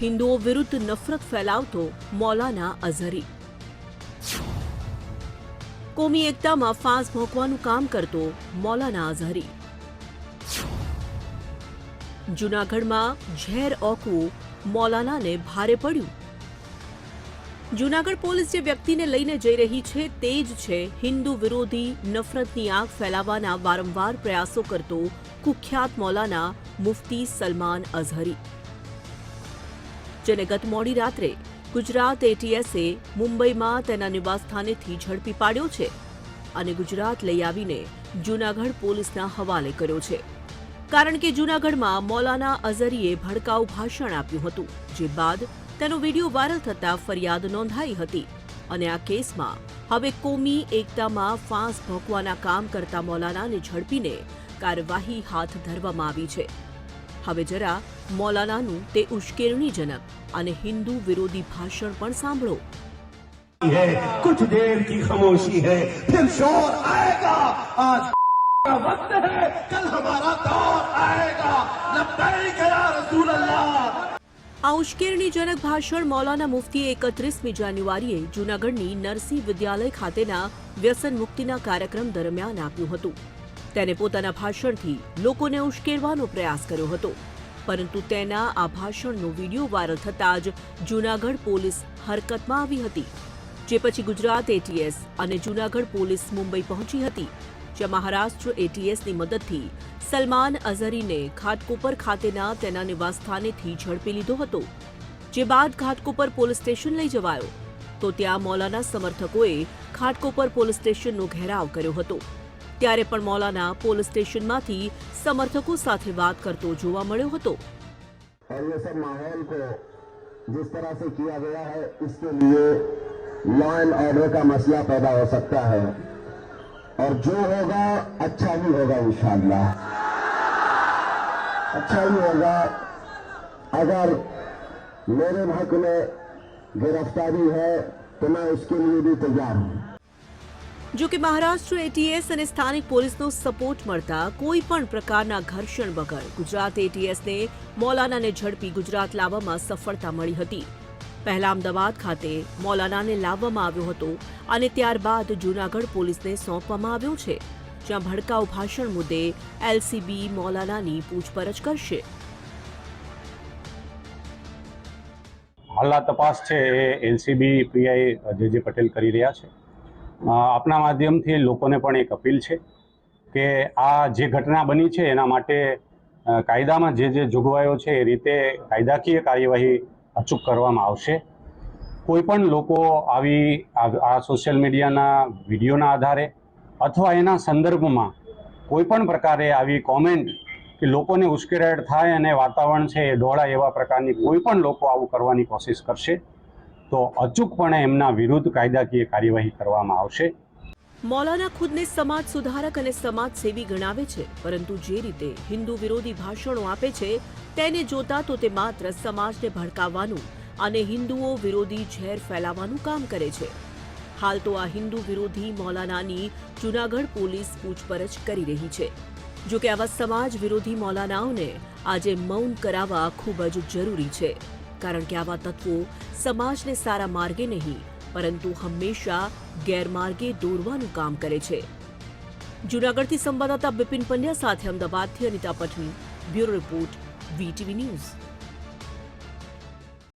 હિન્દુઓ વિરુદ્ધ નફરત ફેલાવતો મૌલાના અઝહરી. કોમી એકતામાં ફાંસ ભોંકવાનું કામ કરતો મૌલાના અઝહરી. જૂનાગઢમાં ઝેર ઓકવું મૌલાનાને ભારે પડ્યું. જૂનાગઢ પોલીસ જે વ્યક્તિને લઈને જઈ રહી છે તે જ છે હિન્દુ વિરોધી નફરતની આગ ફેલાવવાના વારંવાર પ્રયાસો કરતો કુખ્યાત મૌલાના મુફતી સલમાન અઝહરી. જેને ગત મોડી રાત્રે ગુજરાત એટીએસે મુંબઈમાં તેના નિવાસસ્થાનેથી ઝડપી પાડ્યો છે અને ગુજરાત લઈ આવીને જૂનાગઢ પોલીસના હવાલે કર્યો છે. કારણ કે જૂનાગઢમાં મૌલાના અઝરીએ ભડકાઉ ભાષણ આપ્યું હતું, જે બાદ તેનો વીડિયો વાયરલ થતાં ફરિયાદ નોંધાઈ હતી અને આ કેસમાં હવે કોમી એકતામાં ફાંસ ભોંકવાના કામ કરતા મૌલાનાને ઝડપીને કાર્યવાહી હાથ ધરવામાં આવી છે. હવે જરા મૌલાનાનું તે ઉશ્કેરણીજનક અને હિન્દુ વિરોધી ભાષણ પણ સાંભળો है कुछ देर की खामोशी है फिर शोर आएगा आज का वक्त है कल हमारा दौर आएगा लब्बैक या रसूल अल्लाह આ ઉશ્કેરણીજનક ભાષણ મૌલાના મુફતીએ એકત્રીસમી જાન્યુઆરીએ જૂનાગઢની નરસિંહ વિદ્યાલય ખાતેના વ્યસન મુક્તિના કાર્યક્રમ દરમિયાન આપ્યું હતું તેને પોતાના ભાષણથી લોકોને ઉશ્કેરવાનો પ્રયાસ કર્યો હતો. પરંતુ તેના આ ભાષણનો વીડિયો વાયરલ થતાં જ જૂનાગઢ પોલીસ હરકતમાં આવી હતી, જે પછી ગુજરાત એટીએસ અને જૂનાગઢ પોલીસ મુંબઈ પહોંચી હતી જ્યાં મહારાષ્ટ્ર એટીએસની મદદથી સલમાન અઝહરીને ઘાટકોપર ખાતેના તેના નિવાસસ્થાનેથી ઝડપી લીધો હતો. જે બાદ ઘાટકોપર પોલીસ સ્ટેશન લઈ જવાયો, તો ત્યાં મૌલાના સમર્થકોએ ઘાટકોપર પોલીસ સ્ટેશનનો ઘેરાવ કર્યો હતો. ત્યારે પણ મૌલાના પોલીસ સ્ટેશનમાંથી સમર્થકો સાથે વાત કરતો જોવા મળ્યો હતો और ये सब माहौल को जिस तरह से किया गया है इसके लिए लॉ एंड ऑर्डर का मसला पैदा हो सकता है और जो होगा अच्छा ही होगा इंशाल्लाह अच्छा ही होगा अगर मेरे हक में गिरफ्तारी है तो मैं उसके लिए भी तैयार हूं જો કે મહારાષ્ટ્ર એટીએસ અને સ્થાનિક પોલીસનો સપોર્ટ મળતા કોઈ પણ પ્રકારના ઘર્ષણ વગર ગુજરાત એટીએસને મૌલાનાને ઝડપી ગુજરાત લાવવામાં સફળતા મળી હતી. પહેલા અમદાવાદ ખાતે મૌલાનાને લાવવામાં આવ્યો હતો અને ત્યારબાદ જૂનાગઢ પોલીસને સોંપવામાં આવ્યો છે, જ્યાં ભડકાઉ ભાષણ મુદ્દે એલસીબી મૌલાનાની પૂછપરછ કરશે. હાલના તપાસ છે એ એલસીબી પીઆઈ જે પટેલ કરી રહ્યા છે. આપના માધ્યમથી લોકોને પણ એક અપીલ છે કે આ જે ઘટના બની છે એના માટે કાયદામાં જે જે જોગવાઈઓ છે એ રીતે કાયદાકીય કાર્યવાહી અચૂક કરવામાં આવશે. કોઈ પણ લોકો આવી આ સોશિયલ મીડિયાના વિડીયોના આધારે અથવા એના સંદર્ભમાં કોઈ પણ પ્રકારે આવી કોમેન્ટ કે લોકોને ઉશ્કેરાટ થાય અને વાતાવરણ છે એ ડોળા એવા પ્રકારની કોઈ પણ લોકો આવું કરવાની કોશિશ કરશે. તો અચૂકપણે એમના વિરુદ્ધ કાયદાકીય કાર્યવાહી કરવામાં આવશે. મૌલાના ખુદને સમાજ સુધારક અને સમાજ સેવી ગણાવે છે, પરંતુ જે રીતે હિન્દુ વિરોધી ભાષણો આપે છે, તેને જોતા તો તે માત્ર સમાજને ભડકાવવાનું અને હિન્દુઓ વિરોધી ઝેર ફેલાવવાનું કામ કરે છે. હાલ તો આ હિન્દુ વિરોધી મૌલાનાની જૂનાગઢ પોલીસ પૂછપરછ કરી રહી છે. જોકે આવા સમાજ વિરોધી મૌલાનાઓને આજે મૌન કરાવવા ખૂબ જ જરૂરી છે. કારણ કે આવા તત્વો સમાજને સારા માર્ગે નહીં પરંતુ હંમેશા ગેરમાર્ગે દોરવાનું કામ કરે છે જૂનાગઢથી સંવાદદાતા બિપિન પંડ્યા સાથે અમદાવાદથી Anita Patni bureau report VTV news